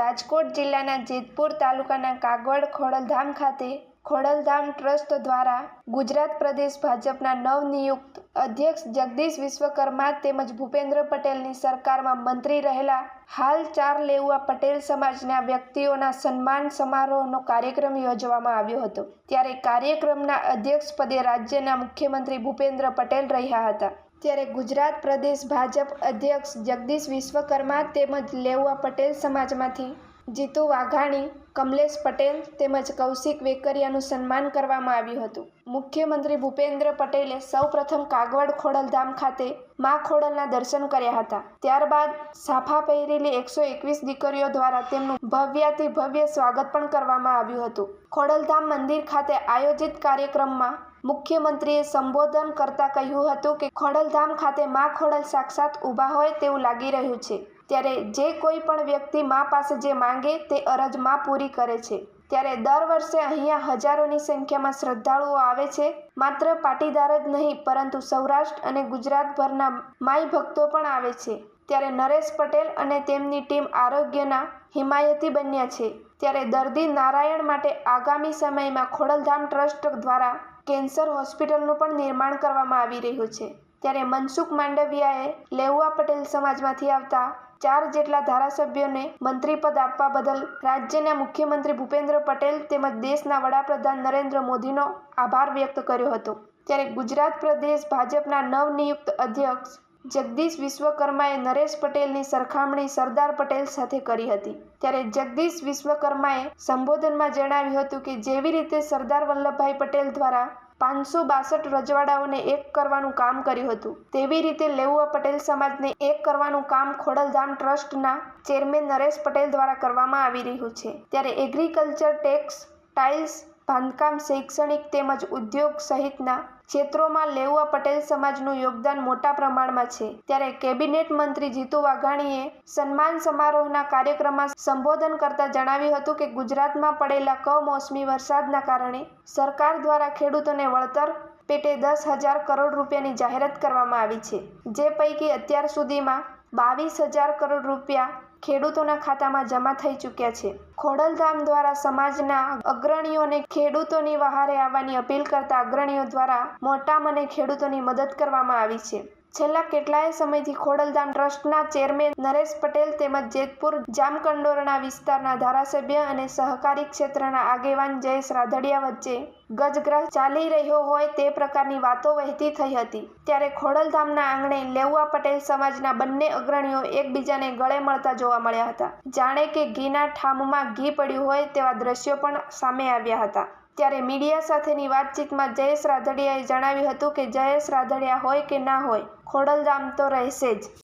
રાજકોટ જિલ્લાના જેતપુર તાલુકાના કાગવડ ખોડલધામ ખાતે ખોડલધામ ટ્રસ્ટ દ્વારા ગુજરાત પ્રદેશ ભાજપના નવનિયુક્ત અધ્યક્ષ જગદીશ વિશ્વકર્મા તેમજ ભૂપેન્દ્ર પટેલની સરકારમાં મંત્રી રહેલા હાલ ચાર લેઉઆ પટેલ સમાજના વ્યક્તિઓના સન્માન સમારોહનો કાર્યક્રમ યોજવામાં આવ્યો હતો. ત્યારે કાર્યક્રમના અધ્યક્ષ પદે રાજ્યના મુખ્યમંત્રી ભૂપેન્દ્ર પટેલ રહ્યા હતા. ત્યારે ગુજરાત પ્રદેશ ભાજપ અધ્યક્ષ જગદીશ વિશ્વકર્મા તેમજ લેઉવા પટેલ સમાજમાંથી જીતુ વાઘાણી, કમલેશ પટેલ તેમજ કૌશિક વેકરિયાનું સન્માન કરવામાં આવ્યું હતું. મુખ્યમંત્રી ભૂપેન્દ્ર પટેલે સૌપ્રથમ કાગવડ ખોડલધામ ખાતે મા ખોડલના દર્શન કર્યા હતા. ત્યારબાદ સાફા પહેરેલી એકસો એકવીસ દીકરીઓ દ્વારા તેમનું ભવ્યાતિ ભવ્ય સ્વાગત પણ કરવામાં આવ્યું હતું. ખોડલધામ મંદિર ખાતે આયોજિત કાર્યક્રમમાં મુખ્યમંત્રીએ સંબોધન કરતા કહ્યું હતું કે ખોડલધામ ખાતે મા ખોડલ સાક્ષાત ઊભા હોય તેવું લાગી રહ્યું છે. ત્યારે જે કોઈ પણ વ્યક્તિ મા પાસે જે માંગે તે અરજ મા પૂરી કરે છે. ત્યારે દર વર્ષે અહીંયા હજારોની સંખ્યામાં શ્રદ્ધાળુઓ આવે છે. માત્ર પાટીદાર જ નહીં, પરંતુ સૌરાષ્ટ્ર અને ગુજરાતભરના માઈ ભક્તો પણ આવે છે. ત્યારે નરેશ પટેલ અને તેમની ટીમ આરોગ્યના હિમાયતી બન્યા છે. ત્યારે દર્દી નારાયણ માટે આગામી સમયમાં ખોડલધામ ટ્રસ્ટ દ્વારા કેન્સર હોસ્પિટલનું પણ નિર્માણ કરવામાં આવી રહ્યું છે. ત્યારે મનસુખ માંડવિયાએ લેઉવા પટેલ સમાજમાંથી આવતા ચાર જેટલા ધારાસભ્યોને મંત્રીપદ આપવા બદલ રાજ્યના મુખ્યમંત્રી ભૂપેન્દ્ર પટેલ તેમજ દેશના વડાપ્રધાન નરેન્દ્ર મોદીનો આભાર વ્યક્ત કર્યો હતો. ત્યારે ગુજરાત પ્રદેશ ભાજપના નવનિયુક્ત અધ્યક્ષ જગદીશ વિશ્વકર્માએ નરેશ પટેલની સરખામણી સરદાર પટેલ સાથે કરી હતી. ત્યારે જગદીશ વિશ્વકર્માએ સંબોધનમાં જણાવ્યું હતું કે, જેવી રીતે સરદાર વલ્લભભાઈ પટેલ દ્વારા પાંચસો બાસઠ રજવાડાઓને એક કરવાનું કામ કર્યું હતું, તેવી રીતે લેઉઆ પટેલ સમાજને એક કરવાનું કામ ખોડલધામ ટ્રસ્ટના ચેરમેન નરેશ પટેલ દ્વારા કરવામાં આવી રહ્યું છે. ત્યારે એગ્રીકલ્ચર ટેક્સ, ટાઇલ્સ, બાંધકામ, શૈક્ષણિક તેમજ ઉદ્યોગ સહિતના ક્ષેત્રોમાં લેઉવા પટેલ સમાજનું યોગદાન મોટા પ્રમાણમાં છે. ત્યારે કેબિનેટ મંત્રી જીતુ વાઘાણીએ સન્માન સમારોહના કાર્યક્રમમાં સંબોધન કરતા જણાવ્યું હતું કે ગુજરાતમાં પડેલા કમોસમી વરસાદના કારણે સરકાર દ્વારા ખેડૂતોને વળતર પેટે દસ હજાર કરોડ રૂપિયાની જાહેરાત કરવામાં આવી છે. જે પૈકી અત્યાર સુધીમાં બાવીસ હજાર કરોડ રૂપિયા ખેડૂતોના ખાતામાં જમા થઈ ચૂક્યા છે. ખોડલધામ દ્વારા સમાજના અગ્રણીઓને ખેડૂતોની વહારે આવવાની અપીલ કરતા અગ્રણીઓ દ્વારા મોટા મને ખેડૂતોની મદદ કરવામાં આવી છે. છેલ્લા કેટલાય સમયથી ખોડલધામ ટ્રસ્ટના ચેરમેન નરેશ પટેલ તેમજ જેતપુર જામકંડોરણા વિસ્તારના ધારાસભ્ય અને સહકારી ક્ષેત્રના આગેવાન જયેશ રાધડિયા વચ્ચે ગજગ્રહ ચાલી રહ્યો હોય તે પ્રકારની વાતો વહેતી થઈ હતી. ત્યારે ખોડલધામના આંગણે લેઉવા પટેલ સમાજના બંને અગ્રણીઓ એકબીજાને ગળે મળતા જોવા મળ્યા હતા. જાણે કે ઘીના ઠામમાં ઘી પડ્યું હોય તેવા દ્રશ્યો પણ સામે આવ્યા હતા. ત્યારે મીડિયા સાથેની વાતચીતમાં જયેશ રાધડિયાએ જણાવ્યું હતું કે જયેશ રાધડિયા હોય કે ના હોય, ખોડલધામ તો રહેશે જ.